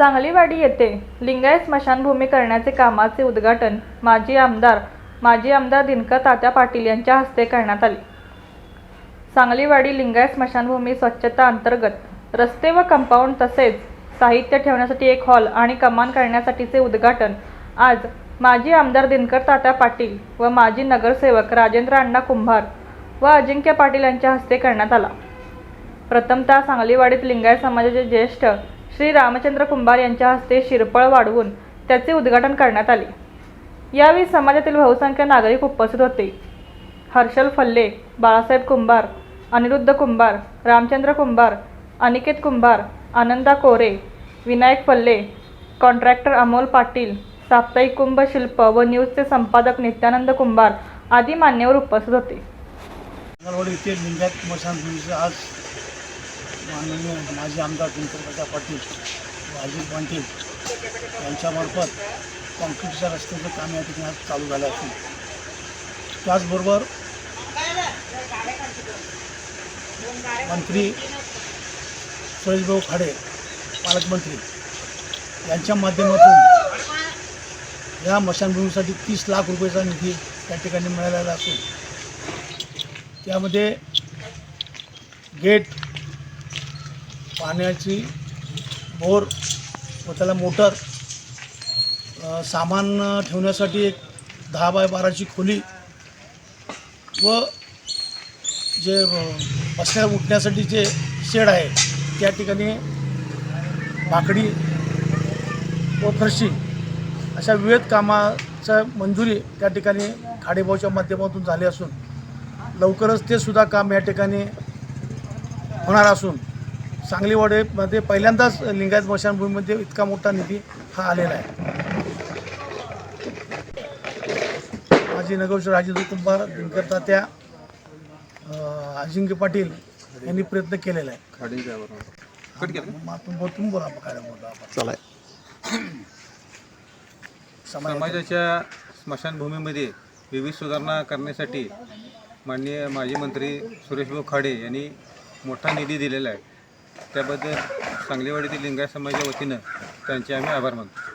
सांगलीवाडी येथे लिंगायत स्मशानभूमी करण्याचे कामाचे उद्घाटन माजी आमदार माजी आमदार दिनकर तात्या पाटील यांच्या हस्ते करण्यात आले. सांगलीवाडी लिंगायत स्मशानभूमी स्वच्छता अंतर्गत रस्ते व कंपाऊंड तसेच साहित्य ठेवण्यासाठी एक हॉल आणि कमान करण्यासाठीचे उद्घाटन आज माजी आमदार दिनकर तात्या पाटील व माजी नगरसेवक राजेंद्र अण्णा कुंभार व अजिंक्य पाटील यांच्या हस्ते करण्यात आला. प्रथमतः सांगलीवाडीत लिंगायत समाजाचे ज्येष्ठ श्री रामचंद्र कुंभार यांच्या हस्ते शिरपळ वाढवून त्याचे उद्घाटन करण्यात आले. यावेळी समाजातील बहुसंख्य नागरिक उपस्थित होते. हर्षल फल्ले बाळासाहेब कुंभार अनिरुद्ध कुंभार रामचंद्र कुंभार अनिकेत कुंभार आनंदा कोरे विनायक फल्ले कॉन्ट्रॅक्टर अमोल पाटील साप्ताहिक कुंभ शिल्प व न्यूजचे संपादक नित्यानंद कुंभार आदी मान्यवर उपस्थित होते. आज माननीय माजी आमदार दिनकर पाटील व अजित पाटील यांच्यामार्फत कॉन्क्रीटच्या रस्त्याचं काम या ठिकाणी आज चालू झालं असून. त्याचबरोबर मंत्री सुरेशभाऊ खाडे पालकमंत्री यांच्या माध्यमातून या मशानभूमीसाठी तीस लाख रुपयाचा निधी त्या ठिकाणी मिळालेला असून त्यामध्ये गेट पाण्याची बोर व त्याला मोटर सामान ठेवण्यासाठी एक दहा बाय बाराची खोली व जे बसण्या उठण्यासाठी जे शेड आहे त्या ठिकाणी भाकडी व फरशी अशा विविध कामाचा मंजुरी त्या ठिकाणी खाडेभाऊच्या माध्यमातून झाली असून लवकरच ते सुद्धा काम या ठिकाणी होणार असून सांगलीवाडीमध्ये पहिल्यांदाच लिंगायत स्मशानभूमीमध्ये इतका मोठा निधी हा आलेला आहे. माजी नगरसेवक राजेंद्र कुंभार दिनकर तात्या अं, अजिंक्य पाटील यांनी प्रयत्न केलेला आहे. बोल- चला. समाज समाजाच्या स्मशानभूमीमध्ये विविध सुधारणा करण्यासाठी माननीय माजी मंत्री सुरेशभाऊ खाडे यांनी मोठा निधी दिलेला आहे. त्याबद्दल सांगलीवाडीतील लिंगायत समाजाच्या वतीनं त्यांचे आम्ही आभार मानतो.